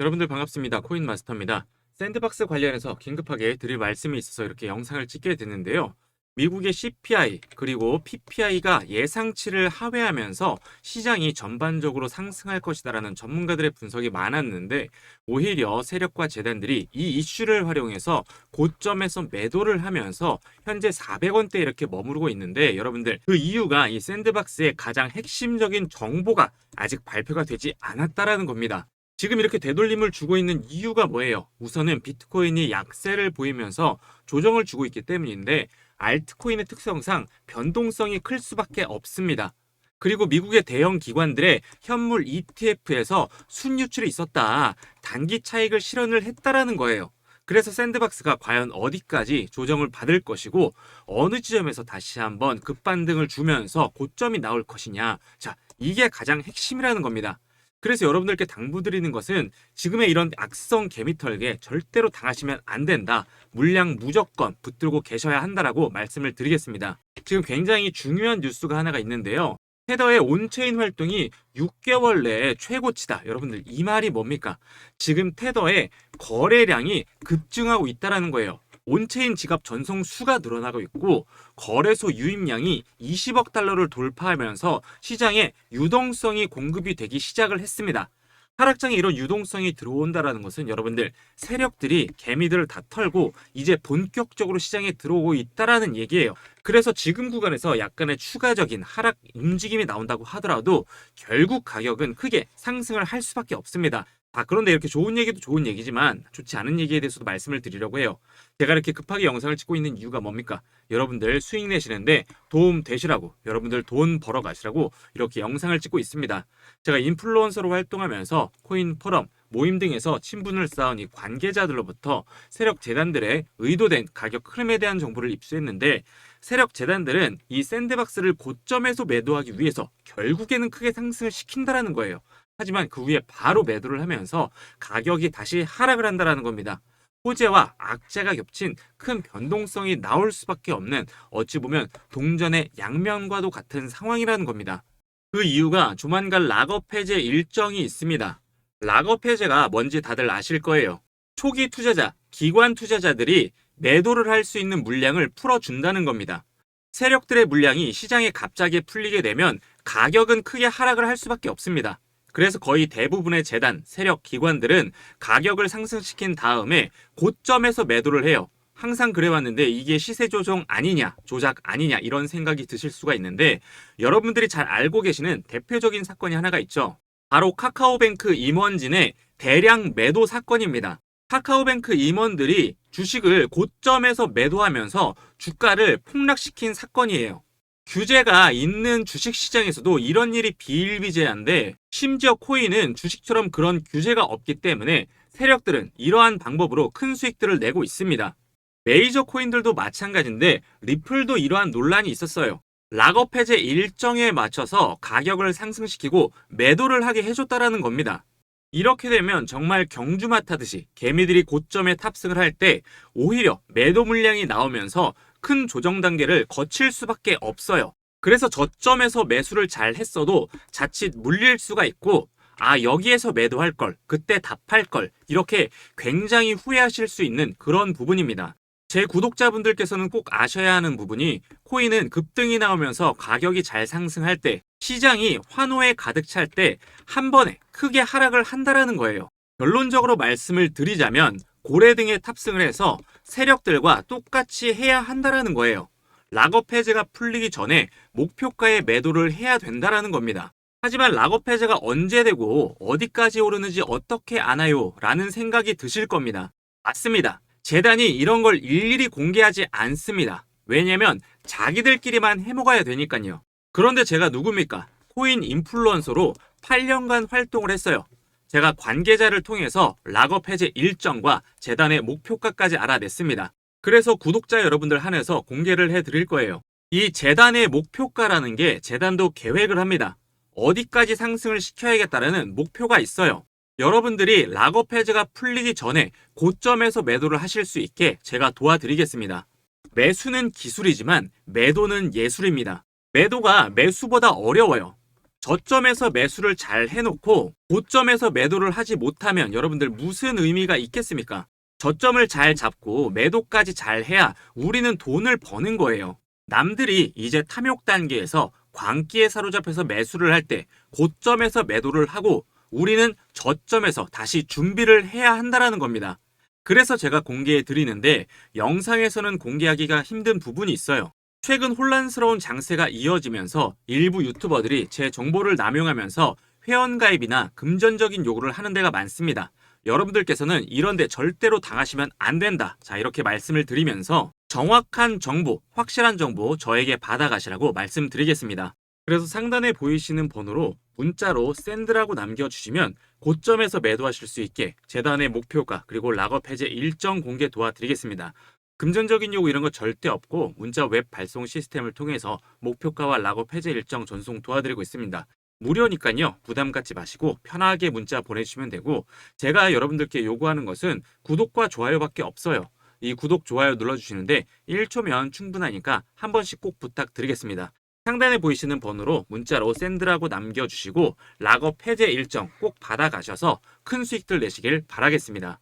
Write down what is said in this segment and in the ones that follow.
여러분들 반갑습니다. 코인 마스터입니다. 샌드박스 관련해서 긴급하게 드릴 말씀이 있어서 이렇게 영상을 찍게 됐는데요. 미국의 CPI 그리고 PPI가 예상치를 하회하면서 시장이 전반적으로 상승할 것이다라는 전문가들의 분석이 많았는데 오히려 세력과 재단들이 이 이슈를 활용해서 고점에서 매도를 하면서 현재 400원대 이렇게 머무르고 있는데 여러분들 그 이유가 이 샌드박스의 가장 핵심적인 정보가 아직 발표가 되지 않았다라는 겁니다. 지금 이렇게 되돌림을 주고 있는 이유가 뭐예요? 우선은 비트코인이 약세를 보이면서 조정을 주고 있기 때문인데 알트코인의 특성상 변동성이 클 수밖에 없습니다. 그리고 미국의 대형 기관들의 현물 ETF에서 순유출이 있었다. 단기 차익을 실현을 했다라는 거예요. 그래서 샌드박스가 과연 어디까지 조정을 받을 것이고 어느 지점에서 다시 한번 급반등을 주면서 고점이 나올 것이냐. 자, 이게 가장 핵심이라는 겁니다. 그래서 여러분들께 당부드리는 것은 지금의 이런 악성 개미털게 절대로 당하시면 안 된다. 물량 무조건 붙들고 계셔야 한다라고 말씀을 드리겠습니다. 지금 굉장히 중요한 뉴스가 하나가 있는데요. 테더의 온체인 활동이 6개월 내에 최고치다. 여러분들 이 말이 뭡니까? 지금 테더의 거래량이 급증하고 있다라는 거예요. 온체인 지갑 전송 수가 늘어나고 있고 거래소 유입량이 20억 달러를 돌파하면서 시장에 유동성이 공급이 되기 시작을 했습니다. 하락장에 이런 유동성이 들어온다라는 것은 여러분들 세력들이 개미들을 다 털고 이제 본격적으로 시장에 들어오고 있다라는 얘기예요. 그래서 지금 구간에서 약간의 추가적인 하락 움직임이 나온다고 하더라도 결국 가격은 크게 상승을 할 수밖에 없습니다. 아, 그런데 이렇게 좋은 얘기도 좋은 얘기지만 좋지 않은 얘기에 대해서도 말씀을 드리려고 해요. 제가 이렇게 급하게 영상을 찍고 있는 이유가 뭡니까? 여러분들 수익 내시는데 도움 되시라고, 여러분들 돈 벌어 가시라고 이렇게 영상을 찍고 있습니다. 제가 인플루언서로 활동하면서 코인 포럼, 모임 등에서 친분을 쌓은 이 관계자들로부터 세력 재단들의 의도된 가격 흐름에 대한 정보를 입수했는데 세력 재단들은 이 샌드박스를 고점에서 매도하기 위해서 결국에는 크게 상승을 시킨다라는 거예요. 하지만 그 후에 바로 매도를 하면서 가격이 다시 하락을 한다라는 겁니다. 호재와 악재가 겹친 큰 변동성이 나올 수밖에 없는 어찌 보면 동전의 양면과도 같은 상황이라는 겁니다. 그 이유가 조만간 락업 해제 일정이 있습니다. 락업 해제가 뭔지 다들 아실 거예요. 초기 투자자, 기관 투자자들이 매도를 할 수 있는 물량을 풀어준다는 겁니다. 세력들의 물량이 시장에 갑자기 풀리게 되면 가격은 크게 하락을 할 수밖에 없습니다. 그래서 거의 대부분의 재단, 세력, 기관들은 가격을 상승시킨 다음에 고점에서 매도를 해요. 항상 그래왔는데 이게 시세 조정 아니냐, 조작 아니냐 이런 생각이 드실 수가 있는데 여러분들이 잘 알고 계시는 대표적인 사건이 하나가 있죠. 바로 카카오뱅크 임원진의 대량 매도 사건입니다. 카카오뱅크 임원들이 주식을 고점에서 매도하면서 주가를 폭락시킨 사건이에요. 규제가 있는 주식 시장에서도 이런 일이 비일비재한데 심지어 코인은 주식처럼 그런 규제가 없기 때문에 세력들은 이러한 방법으로 큰 수익들을 내고 있습니다. 메이저 코인들도 마찬가지인데 리플도 이러한 논란이 있었어요. 락업 해제 일정에 맞춰서 가격을 상승시키고 매도를 하게 해줬다라는 겁니다. 이렇게 되면 정말 경주마 타듯이 개미들이 고점에 탑승을 할 때 오히려 매도 물량이 나오면서 큰 조정 단계를 거칠 수밖에 없어요. 그래서 저점에서 매수를 잘 했어도 자칫 물릴 수가 있고 아 여기에서 매도할 걸 그때 답할 걸 이렇게 굉장히 후회하실 수 있는 그런 부분입니다. 제 구독자분들께서는 꼭 아셔야 하는 부분이 코인은 급등이 나오면서 가격이 잘 상승할 때 시장이 환호에 가득 찰 때 한 번에 크게 하락을 한다라는 거예요. 결론적으로 말씀을 드리자면 고래 등에 탑승을 해서 세력들과 똑같이 해야 한다라는 거예요. 락업 해제가 풀리기 전에 목표가에 매도를 해야 된다라는 겁니다. 하지만 락업 해제가 언제 되고 어디까지 오르는지 어떻게 아나요? 라는 생각이 드실 겁니다. 맞습니다. 재단이 이런 걸 일일이 공개하지 않습니다. 왜냐면 자기들끼리만 해먹어야 되니까요. 그런데 제가 누굽니까? 코인 인플루언서로 8년간 활동을 했어요. 제가 관계자를 통해서 락업 해제 일정과 재단의 목표가까지 알아냈습니다. 그래서 구독자 여러분들 한해서 공개를 해드릴 거예요. 이 재단의 목표가라는 게 재단도 계획을 합니다. 어디까지 상승을 시켜야겠다는 목표가 있어요. 여러분들이 락업 해제가 풀리기 전에 고점에서 매도를 하실 수 있게 제가 도와드리겠습니다. 매수는 기술이지만 매도는 예술입니다. 매도가 매수보다 어려워요. 저점에서 매수를 잘 해놓고 고점에서 매도를 하지 못하면 여러분들 무슨 의미가 있겠습니까? 저점을 잘 잡고 매도까지 잘 해야 우리는 돈을 버는 거예요. 남들이 이제 탐욕 단계에서 광기에 사로잡혀서 매수를 할 때 고점에서 매도를 하고 우리는 저점에서 다시 준비를 해야 한다라는 겁니다. 그래서 제가 공개해 드리는데 영상에서는 공개하기가 힘든 부분이 있어요. 최근 혼란스러운 장세가 이어지면서 일부 유튜버들이 제 정보를 남용하면서 회원가입이나 금전적인 요구를 하는 데가 많습니다. 여러분들께서는 이런데 절대로 당하시면 안 된다. 자, 이렇게 말씀을 드리면서 정확한 정보, 확실한 정보 저에게 받아가시라고 말씀드리겠습니다. 그래서 상단에 보이시는 번호로 문자로 샌드라고 남겨주시면 고점에서 매도하실 수 있게 재단의 목표가 그리고 락업 해제 일정 공개 도와드리겠습니다. 금전적인 요구 이런 거 절대 없고 문자 웹 발송 시스템을 통해서 목표가와 락업 해제 일정 전송 도와드리고 있습니다. 무료니까요. 부담 갖지 마시고 편하게 문자 보내주시면 되고 제가 여러분들께 요구하는 것은 구독과 좋아요밖에 없어요. 이 구독, 좋아요 눌러주시는데 1초면 충분하니까 한 번씩 꼭 부탁드리겠습니다. 상단에 보이시는 번호로 문자로 샌드라고 남겨주시고 락업 해제 일정 꼭 받아가셔서 큰 수익들 내시길 바라겠습니다.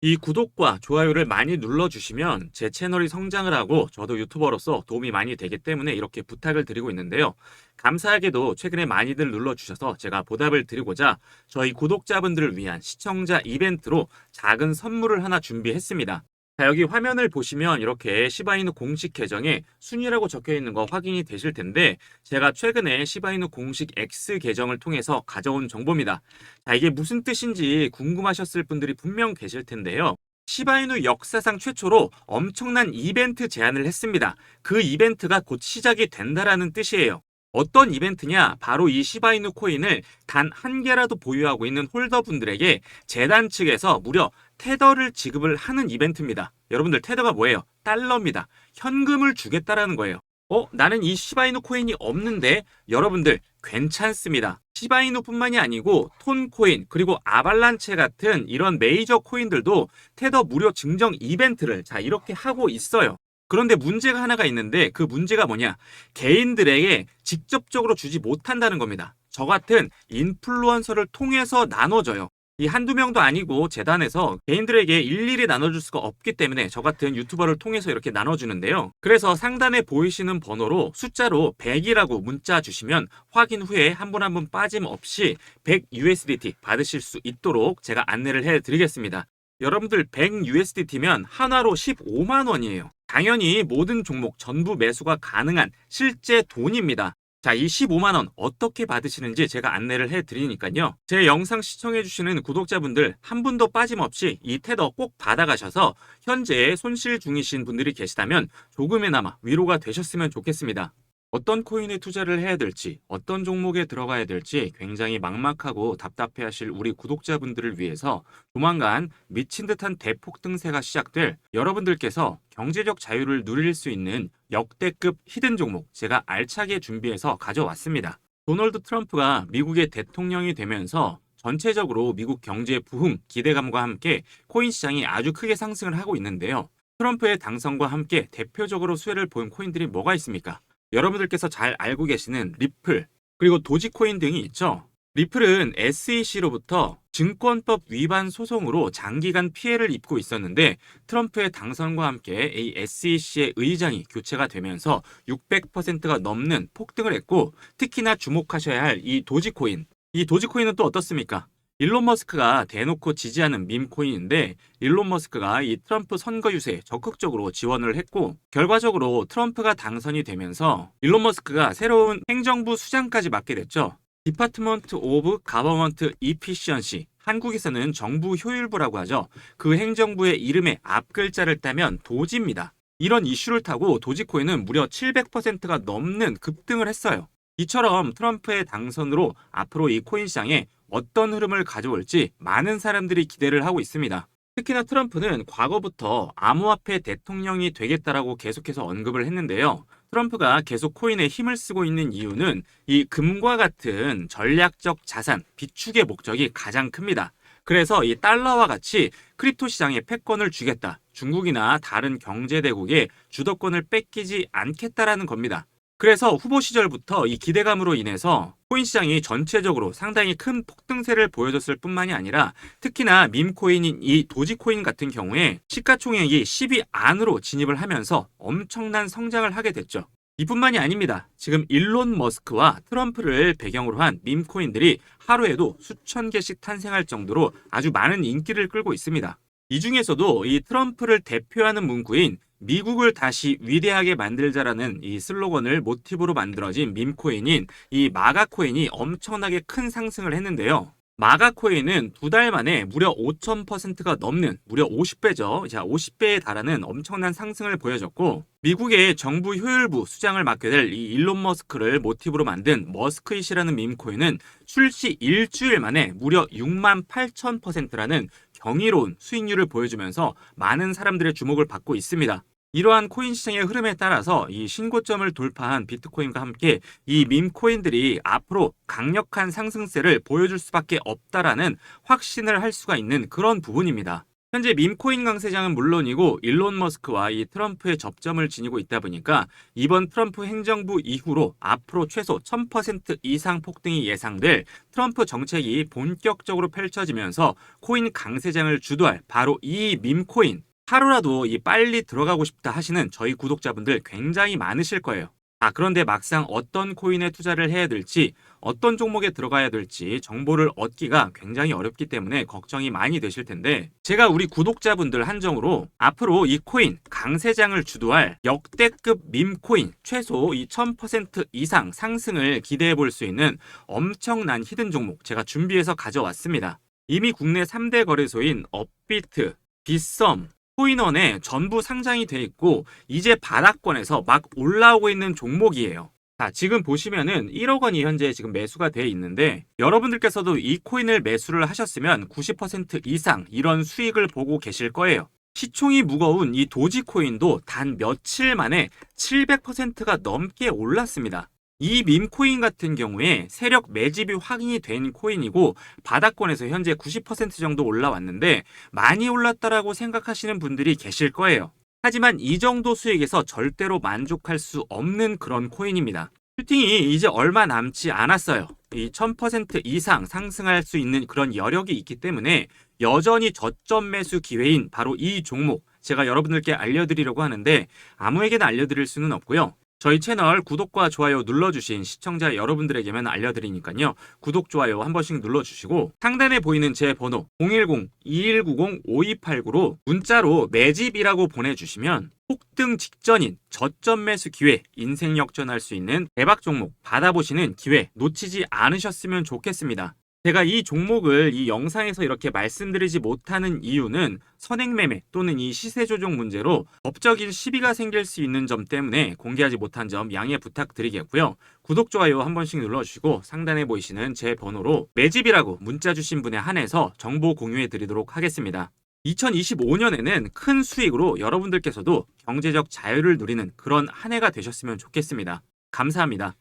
이 구독과 좋아요를 많이 눌러주시면 제 채널이 성장을 하고 저도 유튜버로서 도움이 많이 되기 때문에 이렇게 부탁을 드리고 있는데요. 감사하게도 최근에 많이들 눌러주셔서 제가 보답을 드리고자 저희 구독자분들을 위한 시청자 이벤트로 작은 선물을 하나 준비했습니다. 자, 여기 화면을 보시면 이렇게 시바이누 공식 계정에 순위라고 적혀 있는 거 확인이 되실 텐데 제가 최근에 시바이누 공식 X 계정을 통해서 가져온 정보입니다. 자, 이게 무슨 뜻인지 궁금하셨을 분들이 분명 계실 텐데요. 시바이누 역사상 최초로 엄청난 이벤트 제안을 했습니다. 그 이벤트가 곧 시작이 된다라는 뜻이에요. 어떤 이벤트냐? 바로 이 시바이누 코인을 단 한 개라도 보유하고 있는 홀더분들에게 재단 측에서 무려 테더를 지급을 하는 이벤트입니다. 여러분들 테더가 뭐예요? 달러입니다. 현금을 주겠다라는 거예요. 어? 나는 이 시바이누 코인이 없는데 여러분들 괜찮습니다. 시바이누뿐만이 아니고 톤코인 그리고 아발란체 같은 이런 메이저 코인들도 테더 무료 증정 이벤트를 자 이렇게 하고 있어요. 그런데 문제가 하나가 있는데 그 문제가 뭐냐? 개인들에게 직접적으로 주지 못한다는 겁니다. 저 같은 인플루언서를 통해서 나눠줘요. 이 한두 명도 아니고 재단에서 개인들에게 일일이 나눠줄 수가 없기 때문에 저 같은 유튜버를 통해서 이렇게 나눠주는데요. 그래서 상단에 보이시는 번호로 숫자로 100이라고 문자 주시면 확인 후에 한 분 한 분 빠짐없이 100 USDT 받으실 수 있도록 제가 안내를 해드리겠습니다. 여러분들 100 USDT면 하나로 15만 원이에요. 당연히 모든 종목 전부 매수가 가능한 실제 돈입니다. 자, 이 15만 원 어떻게 받으시는지 제가 안내를 해 드리니까요. 제 영상 시청해 주시는 구독자분들 한 분도 빠짐없이 이 테더 꼭 받아가셔서 현재 손실 중이신 분들이 계시다면 조금이나마 위로가 되셨으면 좋겠습니다. 어떤 코인에 투자를 해야 될지, 어떤 종목에 들어가야 될지 굉장히 막막하고 답답해 하실 우리 구독자분들을 위해서 조만간 미친 듯한 대폭 등세가 시작될 여러분들께서 경제적 자유를 누릴 수 있는 역대급 히든 종목 제가 알차게 준비해서 가져왔습니다. 도널드 트럼프가 미국의 대통령이 되면서 전체적으로 미국 경제 부흥 기대감과 함께 코인 시장이 아주 크게 상승을 하고 있는데요. 트럼프의 당선과 함께 대표적으로 수혜를 보인 코인들이 뭐가 있습니까? 여러분들께서 잘 알고 계시는 리플, 그리고 도지코인 등이 있죠. 리플은 SEC로부터 증권법 위반 소송으로 장기간 피해를 입고 있었는데 트럼프의 당선과 함께 이 SEC의 의장이 교체가 되면서 600%가 넘는 폭등을 했고 특히나 주목하셔야 할 이 도지코인. 이 도지코인은 또 어떻습니까? 일론 머스크가 대놓고 지지하는 밈코인인데 일론 머스크가 이 트럼프 선거 유세에 적극적으로 지원을 했고 결과적으로 트럼프가 당선이 되면서 일론 머스크가 새로운 행정부 수장까지 맡게 됐죠. 디파트먼트 오브 가버먼트 이피시언시 한국에서는 정부 효율부라고 하죠. 그 행정부의 이름의 앞 글자를 따면 도지입니다. 이런 이슈를 타고 도지코인은 무려 700%가 넘는 급등을 했어요. 이처럼 트럼프의 당선으로 앞으로 이 코인 시장에 어떤 흐름을 가져올지 많은 사람들이 기대를 하고 있습니다. 특히나 트럼프는 과거부터 암호화폐 대통령이 되겠다라고 계속해서 언급을 했는데요. 트럼프가 계속 코인에 힘을 쓰고 있는 이유는 이 금과 같은 전략적 자산 비축의 목적이 가장 큽니다. 그래서 이 달러와 같이 크립토 시장에 패권을 주겠다. 중국이나 다른 경제대국의 주도권을 뺏기지 않겠다라는 겁니다. 그래서 후보 시절부터 이 기대감으로 인해서 코인 시장이 전체적으로 상당히 큰 폭등세를 보여줬을 뿐만이 아니라 특히나 밈코인인 이 도지코인 같은 경우에 시가총액이 10위 안으로 진입을 하면서 엄청난 성장을 하게 됐죠. 이뿐만이 아닙니다. 지금 일론 머스크와 트럼프를 배경으로 한 밈코인들이 하루에도 수천 개씩 탄생할 정도로 아주 많은 인기를 끌고 있습니다. 이 중에서도 이 트럼프를 대표하는 문구인 미국을 다시 위대하게 만들자라는 이 슬로건을 모티브로 만들어진 밈코인인 이 마가코인이 엄청나게 큰 상승을 했는데요. 마가코인은 두 달 만에 무려 5,000%가 넘는 무려 50배죠. 자, 50배에 달하는 엄청난 상승을 보여줬고 미국의 정부 효율부 수장을 맡게 될 이 일론 머스크를 모티브로 만든 머스크잇이라는 밈코인은 출시 일주일 만에 무려 6만 8,000%라는 경이로운 수익률을 보여주면서 많은 사람들의 주목을 받고 있습니다. 이러한 코인 시장의 흐름에 따라서 이 신고점을 돌파한 비트코인과 함께 이 밈코인들이 앞으로 강력한 상승세를 보여줄 수밖에 없다라는 확신을 할 수가 있는 그런 부분입니다. 현재 밈코인 강세장은 물론이고 일론 머스크와 이 트럼프의 접점을 지니고 있다 보니까 이번 트럼프 행정부 이후로 앞으로 최소 1000% 이상 폭등이 예상될 트럼프 정책이 본격적으로 펼쳐지면서 코인 강세장을 주도할 바로 이 밈코인 하루라도 이 빨리 들어가고 싶다 하시는 저희 구독자분들 굉장히 많으실 거예요. 아, 그런데 막상 어떤 코인에 투자를 해야 될지, 어떤 종목에 들어가야 될지 정보를 얻기가 굉장히 어렵기 때문에 걱정이 많이 되실 텐데, 제가 우리 구독자분들 한정으로 앞으로 이 코인 강세장을 주도할 역대급 밈코인 최소 이 1000% 이상 상승을 기대해 볼 수 있는 엄청난 히든 종목 제가 준비해서 가져왔습니다. 이미 국내 3대 거래소인 업비트, 빗썸, 코인원에 전부 상장이 돼 있고 이제 바닥권에서 막 올라오고 있는 종목이에요. 자, 지금 보시면은 1억 원이 현재 지금 매수가 돼 있는데 여러분들께서도 이 코인을 매수를 하셨으면 90% 이상 이런 수익을 보고 계실 거예요. 시총이 무거운 이 도지코인도 단 며칠 만에 700%가 넘게 올랐습니다. 이 밈코인 같은 경우에 세력 매집이 확인이 된 코인이고 바닥권에서 현재 90% 정도 올라왔는데 많이 올랐다라고 생각하시는 분들이 계실 거예요. 하지만 이 정도 수익에서 절대로 만족할 수 없는 그런 코인입니다. 슈팅이 이제 얼마 남지 않았어요. 이 1000% 이상 상승할 수 있는 그런 여력이 있기 때문에 여전히 저점 매수 기회인 바로 이 종목 제가 여러분들께 알려드리려고 하는데 아무에게나 알려드릴 수는 없고요. 저희 채널 구독과 좋아요 눌러주신 시청자 여러분들에게만 알려드리니까요. 구독, 좋아요 한 번씩 눌러주시고 상단에 보이는 제 번호 010-2190-5289로 문자로 매집이라고 보내주시면 폭등 직전인 저점 매수 기회, 인생 역전할 수 있는 대박 종목 받아보시는 기회 놓치지 않으셨으면 좋겠습니다. 제가 이 종목을 이 영상에서 이렇게 말씀드리지 못하는 이유는 선행매매 또는 이 시세 조정 문제로 법적인 시비가 생길 수 있는 점 때문에 공개하지 못한 점 양해 부탁드리겠고요. 구독, 좋아요 한 번씩 눌러주시고 상단에 보이시는 제 번호로 매집이라고 문자 주신 분에 한해서 정보 공유해 드리도록 하겠습니다. 2025년에는 큰 수익으로 여러분들께서도 경제적 자유를 누리는 그런 한 해가 되셨으면 좋겠습니다. 감사합니다.